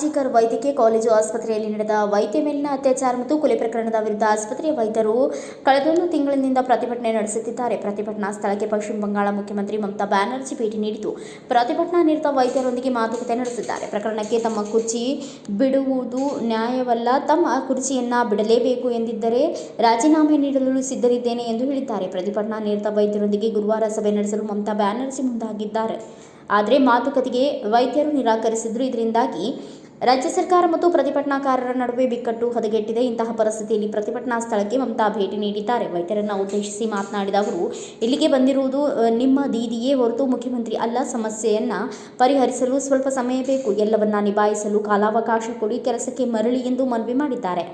ಜಿಪ್ಮರ್ ವೈದ್ಯಕೀಯ ಕಾಲೇಜು ಆಸ್ಪತ್ರೆಯಲ್ಲಿ ನಡೆದ ವೈದ್ಯ ಮೇಲಿನ ಅತ್ಯಾಚಾರ ಮತ್ತು ಕೊಲೆ ಪ್ರಕರಣದ ವಿರುದ್ಧ ಆಸ್ಪತ್ರೆಯ ವೈದ್ಯರು ಕಳೆದೊಂದು ತಿಂಗಳಿನಿಂದ ಪ್ರತಿಭಟನೆ ನಡೆಸುತ್ತಿದ್ದಾರೆ. ಪ್ರತಿಭಟನಾ ಸ್ಥಳಕ್ಕೆ ಪಶ್ಚಿಮ ಬಂಗಾಳ ಮುಖ್ಯಮಂತ್ರಿ ಮಮತಾ ಬ್ಯಾನರ್ಜಿ ಭೇಟಿ ನೀಡಿದ್ದು, ಪ್ರತಿಭಟನಾ ನಿರತ ವೈದ್ಯರೊಂದಿಗೆ ಮಾತುಕತೆ ನಡೆಸಿದ್ದಾರೆ ಪ್ರಕರಣಕ್ಕೆ ತಮ್ಮ ಕುರ್ಚಿ ಬಿಡುವುದು ನ್ಯಾಯವಲ್ಲ, ತಮ್ಮ ಕುರ್ಚಿಯನ್ನ ಬಿಡಲೇಬೇಕು ಎಂದಿದ್ದರೆ ರಾಜೀನಾಮೆ ನೀಡಲು ಸಿದ್ಧರಿದ್ದೇನೆ ಎಂದು ಹೇಳಿದ್ದಾರೆ. ಪ್ರತಿಭಟನಾ ನಿರತ ವೈದ್ಯರೊಂದಿಗೆ ಗುರುವಾರ ಸಭೆ ನಡೆಸಲು ಮಮತಾ ಬ್ಯಾನರ್ಜಿ ಮುಂದಾಗಿದ್ದಾರೆ. ಆದರೆ ಮಾತುಕತೆಗೆ ವೈದ್ಯರು ನಿರಾಕರಿಸಿದ್ರು. ಇದರಿಂದಾಗಿ ರಾಜ್ಯ ಸರ್ಕಾರ ಮತ್ತು ಪ್ರತಿಭಟನಾಕಾರರ ನಡುವೆ ಬಿಕ್ಕಟ್ಟು ಹದಗೆಟ್ಟಿದೆ. ಇಂತಹ ಪರಿಸ್ಥಿತಿಯಲ್ಲಿ ಪ್ರತಿಭಟನಾ ಸ್ಥಳಕ್ಕೆ ಮಮತಾ ಭೇಟಿ ನೀಡಿದ್ದಾರೆ. ವೈದ್ಯರನ್ನು ಉದ್ದೇಶಿಸಿ ಮಾತನಾಡಿದ ಅವರು, ಇಲ್ಲಿಗೆ ಬಂದಿರುವುದು ನಿಮ್ಮ ದೀದಿಯೇ ಹೊರತು ಮುಖ್ಯಮಂತ್ರಿ ಅಲ್ಲ. ಸಮಸ್ಯೆಯನ್ನು ಪರಿಹರಿಸಲು ಸ್ವಲ್ಪ ಸಮಯ ಬೇಕು. ಎಲ್ಲವನ್ನ ನಿಭಾಯಿಸಲು ಕಾಲಾವಕಾಶ ಕೊಡಿ. ಕೆಲಸಕ್ಕೆ ಮರಳಿ ಎಂದು ಮನವಿ ಮಾಡಿದ್ದಾರೆ.